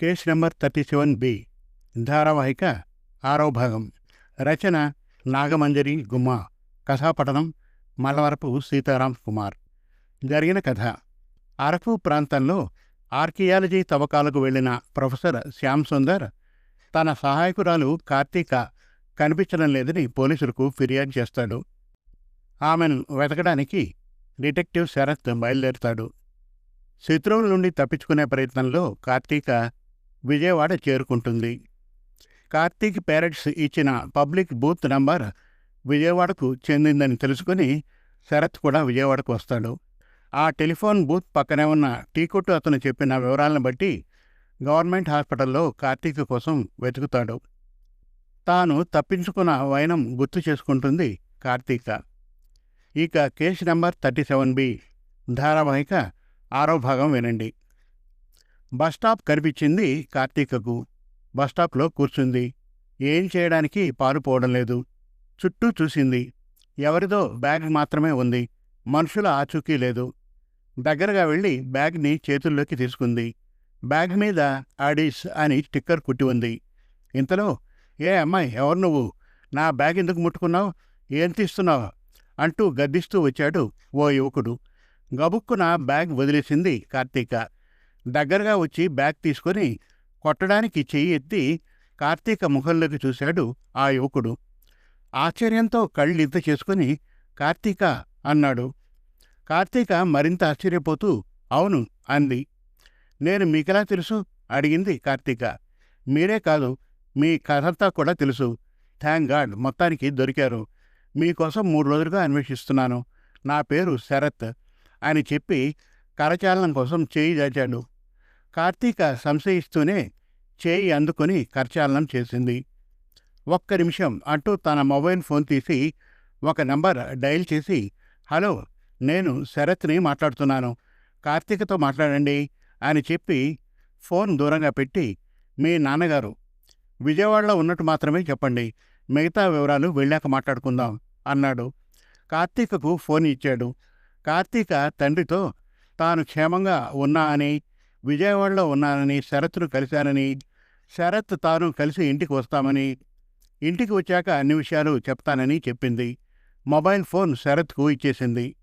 Case number thirty seven B ధారావాహిక ఆరో భాగం. రచన నాగమంజరి గుమ్మ. కథాపఠనం మలవరపు సీతారాం కుమార్. జరిగిన కథ. అరకు ప్రాంతంలో ఆర్కియాలజీ తవ్వకాలకు వెళ్ళిన ప్రొఫెసర్ శ్యామ్ సుందర్ తన సహాయకురాలు కార్తీక కనిపించడం లేదని పోలీసులకు ఫిర్యాదు చేస్తాడు. ఆమెను వెతకడానికి డిటెక్టివ్ శరత్ బయలుదేరుతాడు. శత్రువుల నుండి తప్పించుకునే ప్రయత్నంలో కార్తీక విజయవాడ చేరుకుంటుంది. కార్తీక్ పేరెంట్స్ ఇచ్చిన పబ్లిక్ బూత్ నంబర్ విజయవాడకు చెందిందని తెలుసుకుని శరత్ కూడా విజయవాడకు వస్తాడు. ఆ టెలిఫోన్ బూత్ పక్కనే ఉన్న టీ కొట్టు అతను చెప్పిన వివరాలను బట్టి గవర్నమెంట్ హాస్పిటల్లో కార్తీక్ కోసం వెతుకుతాడు. తాను తప్పించుకున్న వైనం గుర్తు చేసుకుంటుంది కార్తీక. ఇక case number thirty seven B ధారావాహిక ఆరో భాగం వినండి. బస్టాప్ కనిపించింది కార్తీకకు. బస్టాప్లో కూర్చుంది. ఏం చేయడానికి పారుపోవడం లేదు. చుట్టూ చూసింది. ఎవరిదో బ్యాగ్ మాత్రమే ఉంది. మనుషుల ఆచూకీ లేదు. దగ్గరగా వెళ్ళి బ్యాగ్ని చేతుల్లోకి తీసుకుంది. బ్యాగ్ మీద ఆడిస్ అని స్టిక్కర్ కుట్టి ఉంది. ఇంతలో ఏ అమ్మాయి ఎవరు నువ్వు? నా బ్యాగ్ ఎందుకు ముట్టుకున్నావు? ఏం తీస్తున్నావు? అంటూ గద్దిస్తూ వచ్చాడు ఓ యువకుడు. గబుక్కున బ్యాగ్ వదిలేసింది కార్తీక. దగ్గరగా వచ్చి బ్యాగ్ తీసుకొని కొట్టడానికి చెయ్యి ఎత్తి కార్తీక ముఖంలోకి చూశాడు ఆ యువకుడు. ఆశ్చర్యంతో కళ్ళింత చేసుకుని కార్తీక అన్నాడు. కార్తీక మరింత ఆశ్చర్యపోతూ అవును అంది. నేను మీకెలా తెలుసు? అడిగింది కార్తీక. మీరే కాదు మీ కథంతా కూడా తెలుసు. థ్యాంక్ గాడ్ మొత్తానికి దొరికారు. మీకోసం మూడు రోజులుగా అన్వేషిస్తున్నాను. నా పేరు శరత్ అని చెప్పి కరచాలనం కోసం చేయి దాచాడు. కార్తీక సంశయిస్తూనే చేయి అందుకుని కరచాలనం చేసింది. ఒక్క నిమిషం అంటూ తన మొబైల్ ఫోన్ తీసి ఒక నంబర్ డయల్ చేసి హలో నేను శరత్ని మాట్లాడుతున్నాను. కార్తీకతో మాట్లాడండి అని చెప్పి ఫోన్ దూరంగా పెట్టి మీ నాన్నగారు విజయవాడలో ఉన్నట్టు మాత్రమే చెప్పండి. మిగతా వివరాలు వెళ్ళాక మాట్లాడుకుందాం అన్నాడు. కార్తీకకు ఫోన్ ఇచ్చాడు. కార్తీక తండ్రితో తాను క్షేమంగా ఉన్నా అని విజయవాడలో ఉన్నానని శరత్ను కలిశానని శరత్ తాను కలిసి ఇంటికి వస్తామని ఇంటికి వచ్చాక అన్ని విషయాలు చెప్తానని చెప్పింది. మొబైల్ ఫోన్ శరత్కు ఇచ్చేసింది.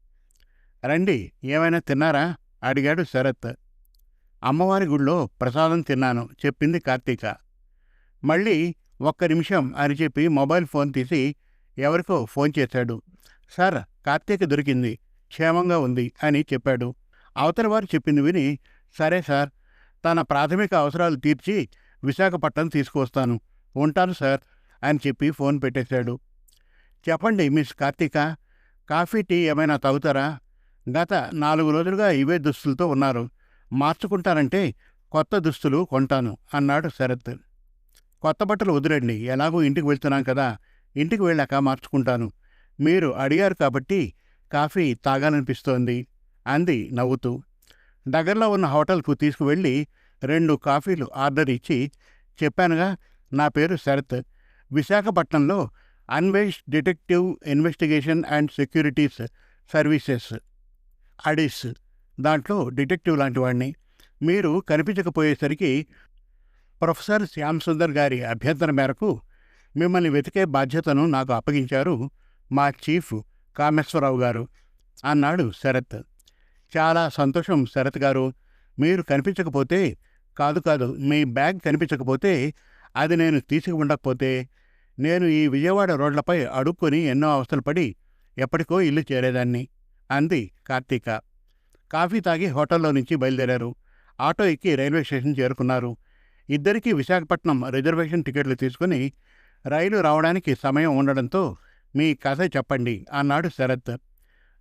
రండి ఏమైనా తిన్నారా? అడిగాడు శరత్. అమ్మవారి గుళ్ళో ప్రసాదం తిన్నాను చెప్పింది కార్తీక. మళ్ళీ ఒక్క నిమిషం అని చెప్పి మొబైల్ ఫోన్ తీసి ఎవరికో ఫోన్ చేశాడు. సార్ కార్తీక దొరికింది క్షేమంగా ఉంది అని చెప్పాడు. అవతల వారు చెప్పింది విని సరే సార్ తన ప్రాథమిక అవసరాలు తీర్చి విశాఖపట్నం తీసుకువస్తాను. ఉంటాను సార్ అని చెప్పి ఫోన్ పెట్టేశాడు. చెప్పండి మిస్ కార్తీక కాఫీ టీ ఏమైనా తాగుతారా? గత నాలుగు రోజులుగా ఇవే దుస్తులతో ఉన్నారు. మార్చుకుంటానంటే కొత్త దుస్తులు కొంటాను అన్నాడు శరత్. కొత్త బట్టలు వదిలేండి ఎలాగో ఇంటికి వెళ్తున్నాం కదా ఇంటికి వెళ్ళాక మార్చుకుంటాను. మీరు అడిగారు కాబట్టి కాఫీ తాగాలనిపిస్తోంది. అంది నవ్వుతూ. దగ్గరలో ఉన్న హోటల్కు తీసుకువెళ్ళి రెండు కాఫీలు ఆర్డర్ ఇచ్చి చెప్పానుగా నా పేరు శరత్. విశాఖపట్నంలో Anvesh detective investigation and securities services అడిస్ దాంట్లో డిటెక్టివ్ లాంటి వాడిని మీరు కనిపించకపోయేసరికి ప్రొఫెసర్ శ్యామ్ సుందర్ గారి అభ్యంతరం మేరకు మిమ్మల్ని వెతికే బాధ్యతను నాకు అప్పగించారు మా చీఫ్ కామేశ్వరరావు గారు అన్నాడు శరత్. చాలా సంతోషం శరత్ గారు. మీరు కనిపించకపోతే కాదు కాదు మీ బ్యాగ్ కనిపించకపోతే అది నేను తీసుకు ఉండకపోతే నేను ఈ విజయవాడ రోడ్లపై అడుక్కొని ఎన్నో అవస్థలు పడి ఎప్పటికో ఇల్లు చేరేదాన్ని అంది కార్తీక. కాఫీ తాగి హోటల్లో నుంచి బయలుదేరారు. ఆటో ఎక్కి రైల్వే స్టేషన్ చేరుకున్నారు. ఇద్దరికీ విశాఖపట్నం రిజర్వేషన్ టికెట్లు తీసుకుని రైలు రావడానికి సమయం ఉండడంతో మీ కథ చెప్పండి అన్నాడు శరత్.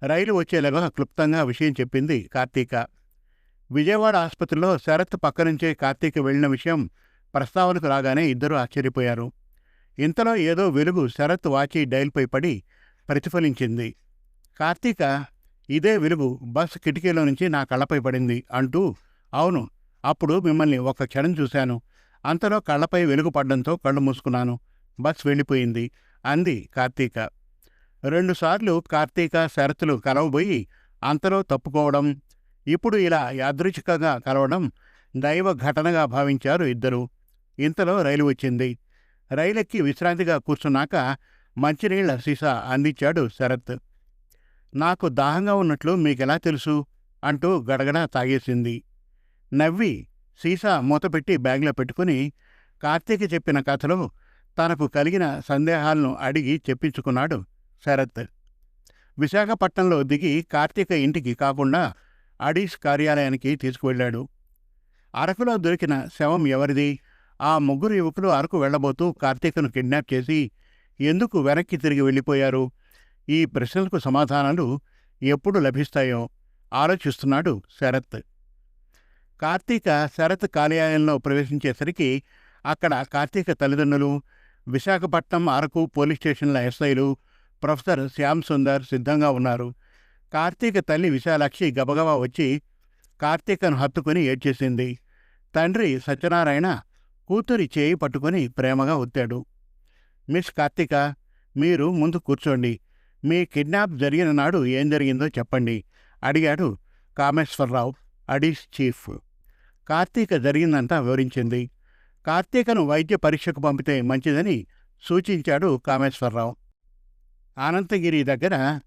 రైలు వచ్చేలాగా క్లుప్తంగా విషయం చెప్పింది కార్తీక. విజయవాడ ఆసుపత్రిలో శరత్ పక్క నుంచే కార్తీక వెళ్ళిన విషయం ప్రస్తావనకు రాగానే ఇద్దరూ ఆశ్చర్యపోయారు. ఇంతలో ఏదో వెలుగు శరత్ వాచి డైల్పై పడి ప్రతిఫలించింది. కార్తీక ఇదే వెలుగు బస్ కిటికీలో నుంచి నా కళ్ళపై పడింది అంటూ అవును అప్పుడు మిమ్మల్ని ఒక క్షణం చూశాను. అంతలో కళ్ళపై వెలుగు పడడంతో కళ్ళు మూసుకున్నాను. బస్ వెళ్ళిపోయింది అంది కార్తీక. రెండుసార్లు కార్తీక శరత్లు కలవబోయి అంతలో తప్పుకోవడం ఇప్పుడు ఇలా యాదృచ్ఛికంగా కలవడం దైవ ఘటనగా భావించారు ఇద్దరు. ఇంతలో రైలు వచ్చింది. రైలెక్కి విశ్రాంతిగా కూర్చున్నాక మంచినీళ్ళ సీసా అందించాడు శరత్. నాకు దాహంగా ఉన్నట్లు మీకెలా తెలుసు? అంటూ గడగడ తాగేసింది. నవ్వి సీసా మూతపెట్టి బ్యాగ్లో పెట్టుకుని కార్తీక్ చెప్పిన కథలో తనకు కలిగిన సందేహాలను అడిగి చెప్పించుకున్నాడు శరత్. విశాఖపట్నంలో దిగి కార్తీక ఇంటికి కాకుండా అడీస్ కార్యాలయానికి తీసుకువెళ్ళాడు. అరకులో దొరికిన శవం ఎవరిది? ఆ ముగ్గురు యువకులు అరకు వెళ్ళబోతూ కార్తీకను కిడ్నాప్ చేసి ఎందుకు వెనక్కి తిరిగి వెళ్ళిపోయారు? ఈ ప్రశ్నలకు సమాధానాలు ఎప్పుడు లభిస్తాయో ఆలోచిస్తున్నాడు శరత్. కార్తీక శరత్ కార్యాలయంలో ప్రవేశించేసరికి అక్కడ కార్తీక తల్లిదండ్రులు విశాఖపట్నం అరకు పోలీస్ స్టేషన్ల ఎస్ఐలు ప్రొఫెసర్ శ్యామ్ సుందర్ సిద్ధంగా ఉన్నారు. కార్తీక తల్లి విశాలాక్షి గబగబా వచ్చి కార్తీకను హత్తుకుని ఏడ్చేసింది. తండ్రి సత్యనారాయణ కూతురి చేయి పట్టుకుని ప్రేమగా ఒత్తాడు. మిస్ కార్తీక మీరు ముందు కూర్చోండి. మీ కిడ్నాప్ జరిగిన నాడు ఏం జరిగిందో చెప్పండి అడిగాడు కామేశ్వరరావు అడిస్ చీఫ్. కార్తీక జరిగిందంతా వివరించింది. కార్తీకను వైద్య పరీక్షకు పంపితే మంచిదని సూచించాడు కామేశ్వరరావు. అనంతగిరి దగ్గర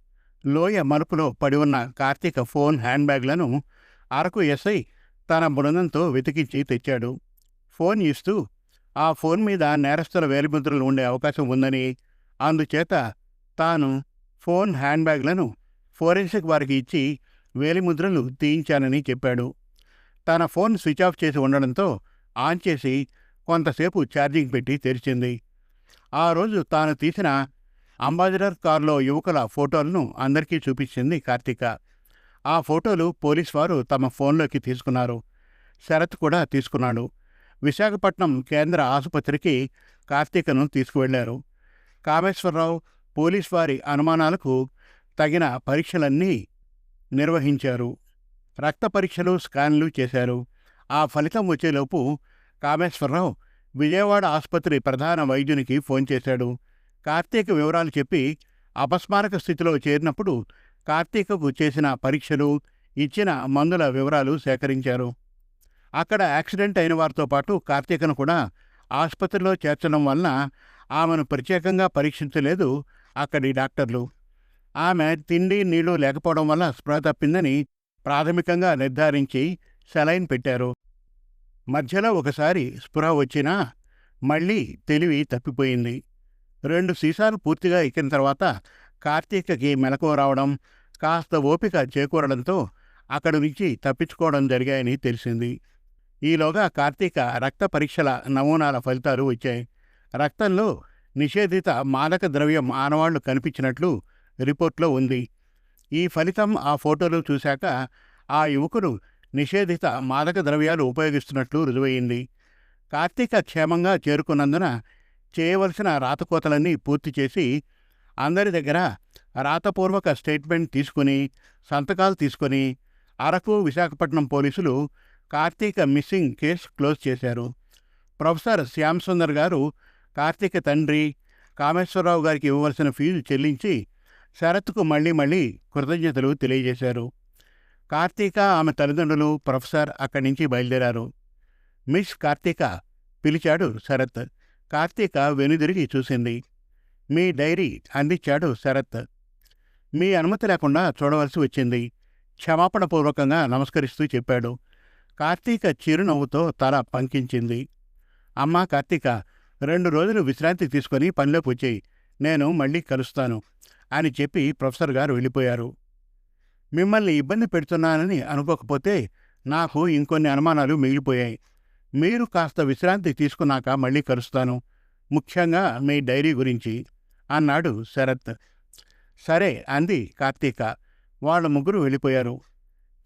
లోయ మలుపులో పడి ఉన్న కార్తీక ఫోన్ హ్యాండ్ బ్యాగ్లను అరకు ఎస్ఐ తన బృందంతో వెతికించి తెచ్చాడు. ఫోన్ ఇస్తూ ఆ ఫోన్ మీద నేరస్తుల వేలిముద్రలు ఉండే అవకాశం ఉందని అందుచేత తాను ఫోన్ హ్యాండ్ బ్యాగ్లను ఫోరెన్సిక్ వారికి ఇచ్చి వేలిముద్రలు తీయించానని చెప్పాడు. తన ఫోన్ స్విచ్ ఆఫ్ చేసి ఉండడంతో ఆన్ చేసి కొంతసేపు ఛార్జింగ్ పెట్టి తెరిచింది. ఆ రోజు తాను తీసిన అంబాసిడర్ కారులో యువకుల ఫోటోలను అందరికీ చూపించింది కార్తీక. ఆ ఫోటోలు పోలీస్ వారు తమ ఫోన్లోకి తీసుకున్నారు. శరత్ కూడా తీసుకున్నాడు. విశాఖపట్నం కేంద్ర ఆసుపత్రికి కార్తీకను తీసుకువెళ్ళారు. కామేశ్వరరావు పోలీస్ వారి అనుమానాలకు తగిన పరీక్షలన్నీ నిర్వహించారు. రక్త పరీక్షలు స్కాన్లు చేశారు. ఆ ఫలితం వచ్చేలోపు కామేశ్వరరావు విజయవాడ ఆసుపత్రి ప్రధాన వైద్యునికి ఫోన్ చేశాడు. కార్తీక వివరాలు చెప్పి అపస్మారక స్థితిలో చేరినప్పుడు కార్తీకకు చేసిన పరీక్షలు ఇచ్చిన మందుల వివరాలు సేకరించారు. అక్కడ యాక్సిడెంట్ అయిన వారితో పాటు కార్తీకను కూడా ఆసుపత్రిలో చేర్చడం వలన ఆమెను ప్రత్యేకంగా పరీక్షించలేదు అక్కడి డాక్టర్లు. ఆమె తిండి నీళ్ళు లేకపోవడం వల్ల స్పృహ తప్పిందని ప్రాథమికంగా నిర్ధారించి సెలైన్ పెట్టారు. మధ్యలో ఒకసారి స్పృహ వచ్చినా మళ్ళీ తెలివి తప్పిపోయింది. రెండు సీసాలు పూర్తిగా ఎక్కిన తర్వాత కార్తీకకి మెలకువ రావడం కాస్త ఓపిక చేకూరడంతో అక్కడి నుంచి తప్పించుకోవడం జరిగాయని తెలిసింది. ఈలోగా కార్తీక రక్త పరీక్షల నమూనాల ఫలితాలు వచ్చాయి. రక్తంలో నిషేధిత మాదక ద్రవ్యం ఆనవాళ్ళు కనిపించినట్లు రిపోర్ట్లో ఉంది. ఈ ఫలితం ఆ ఫోటోలు చూశాక ఆ యువకుడు నిషేధిత మాదక ద్రవ్యాలు ఉపయోగిస్తున్నట్లు రుజువయింది కార్తీక క్షేమంగా చేరుకున్నందున చేయవలసిన రాతకోతలన్నీ పూర్తి చేసి అందరి దగ్గర రాతపూర్వక స్టేట్మెంట్ తీసుకుని సంతకాలు తీసుకొని అరకు విశాఖపట్నం పోలీసులు కార్తీక మిస్సింగ్ కేసు క్లోజ్ చేశారు. ప్రొఫెసర్ శ్యామ్ సుందర్ గారు కార్తీక తండ్రి కామేశ్వరరావు గారికి ఇవ్వవలసిన ఫీజు చెల్లించి శరత్కు మళ్ళీ మళ్ళీ కృతజ్ఞతలు తెలియజేశారు. కార్తీక ఆమె తల్లిదండ్రులు ప్రొఫెసర్ అక్కడి నుంచి బయలుదేరారు. మిస్ కార్తీక పిలిచాడు శరత్. కార్తీక వెనుదిరిగి చూసింది. మీ డైరీ అందించాడు శరత్. మీ అనుమతి లేకుండా చూడవలసి వచ్చింది. క్షమాపణపూర్వకంగా నమస్కరిస్తూ చెప్పాడు. కార్తీక చిరునవ్వుతో తల పంకించింది. అమ్మా కార్తీక రెండు రోజులు విశ్రాంతి తీసుకొని పనిలోకి వచ్చేయి. నేను మళ్ళీ కలుస్తాను అని చెప్పి ప్రొఫెసర్ గారు వెళ్ళిపోయారు. మిమ్మల్ని ఇబ్బంది పెడుతున్నానని అనుకోకపోతే నాకు ఇంకొన్ని అనుమానాలు మిగిలిపోయాయి. మీరు కాస్త విశ్రాంతి తీసుకున్నాక మళ్ళీ కలుస్తాను ముఖ్యంగా మీ డైరీ గురించి. అన్నాడు శరత్. సరే అంది కార్తీక. వాళ్ళ ముగ్గురు వెళ్ళిపోయారు.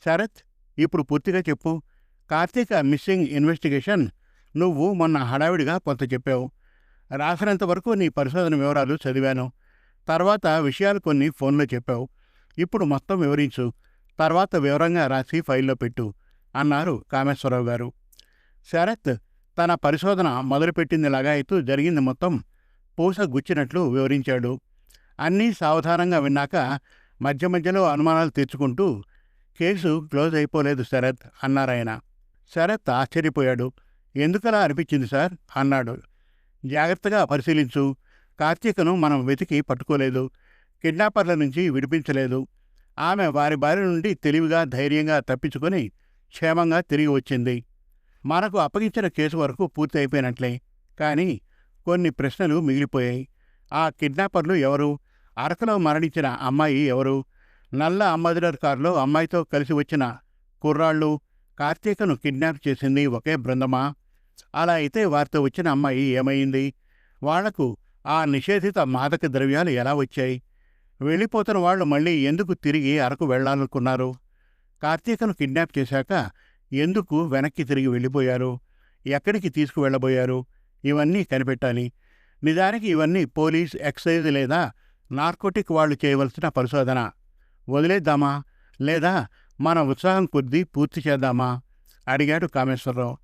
శరత్ ఇప్పుడు పూర్తిగా చెప్పు. Karthika missing investigation. నువ్వు మొన్న హడావిడిగా కొంత చెప్పావు. రాసినంత వరకు నీ పరిశోధన వివరాలు చదివాను. తర్వాత విషయాలు కొన్ని ఫోన్లో చెప్పావు. ఇప్పుడు మొత్తం వివరించు. తర్వాత వివరంగా రాసి ఫైల్లో పెట్టు అన్నారు కామేశ్వరరావు గారు. శరత్ తన పరిశోధన మొదలుపెట్టింది లగాయతూ జరిగింది మొత్తం పూస గుచ్చినట్లు వివరించాడు. అన్నీ సావధానంగా విన్నాక మధ్య మధ్యలో అనుమానాలు తెచ్చుకుంటూ కేసు క్లోజ్ అయిపోలేదు శరత్ అన్నారాయన శరత్ ఆశ్చర్యపోయాడు. ఎందుకలా అనిపించింది సార్? అన్నాడు. జాగ్రత్తగా పరిశీలించు. కార్తీకను మనం వెతికి పట్టుకోలేదు. కిడ్నాపర్ల నుంచి విడిపించలేదు. ఆమె వారి బారి నుండి తెలివిగా ధైర్యంగా తప్పించుకొని క్షేమంగా తిరిగి వచ్చింది. మనకు అప్పగించిన కేసు వరకు పూర్తి అయిపోయినట్లే. కానీ కొన్ని ప్రశ్నలు మిగిలిపోయాయి. ఆ కిడ్నాపర్లు ఎవరు? అరకులో మరణించిన అమ్మాయి ఎవరు? నల్ల అమ్మదిరర్ కారులో అమ్మాయితో కలిసి వచ్చిన కుర్రాళ్ళు కార్తీకను కిడ్నాప్ చేసింది ఒకే బృందమా? అలా అయితే వారితో వచ్చిన అమ్మాయి ఏమైంది వాళ్ళకు ఆ నిషేధిత మాదక ద్రవ్యాలు ఎలా వచ్చాయి? వెళ్ళిపోతున్న వాళ్ళు మళ్ళీ ఎందుకు తిరిగి అరకు వెళ్ళాలనుకున్నారు కార్తీకను కిడ్నాప్ చేశాక ఎందుకు వెనక్కి తిరిగి వెళ్ళిపోయారు? ఎక్కడికి తీసుకువెళ్ళబోయారు? ఇవన్నీ కనిపెట్టాలి. నిజానికి ఇవన్నీ పోలీస్ ఎక్సైజ్ లేదా నార్కోటిక్ వాళ్ళు చేయవలసిన పరిశోధన. వదిలేద్దామా? లేదా మన ఉత్సాహం కొద్దీ పూర్తి చేద్దామా? అడిగాడు కామేశ్వరరావు.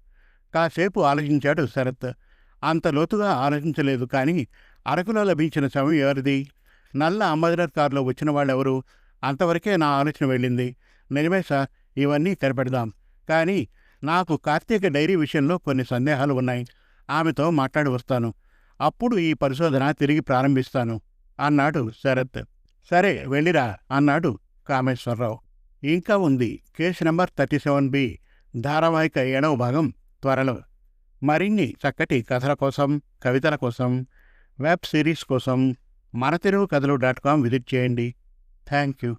కాసేపు ఆలోచించాడు శరత్. అంత లోతుగా ఆలోచించలేదు కానీ అరకులో లభించిన సమయం ఎవరిది? నల్ల అంబాసిడర్ కారులో వచ్చిన వాళ్ళెవరు? అంతవరకే నా ఆలోచన వెళ్ళింది. నిజమే సార్ ఇవన్నీ కనిపెడదాం. కానీ నాకు కార్తీక డైరీ విషయంలో కొన్ని సందేహాలు ఉన్నాయి. ఆమెతో మాట్లాడి వస్తాను. అప్పుడు ఈ పరిశోధన తిరిగి ప్రారంభిస్తాను అన్నాడు శరత్. సరే వెళ్ళిరా అన్నాడు కామేశ్వరరావు. ఇంకా ఉంది. Case number thirty seven B ధారావాహిక ఏడవ భాగం త్వరలో. మరిన్ని చక్కటి కథల కోసం కవితల కోసం వెబ్ సిరీస్ కోసం మన తెలుగు కథలు డాట్ కామ్ విజిట్ చేయండి. Thank you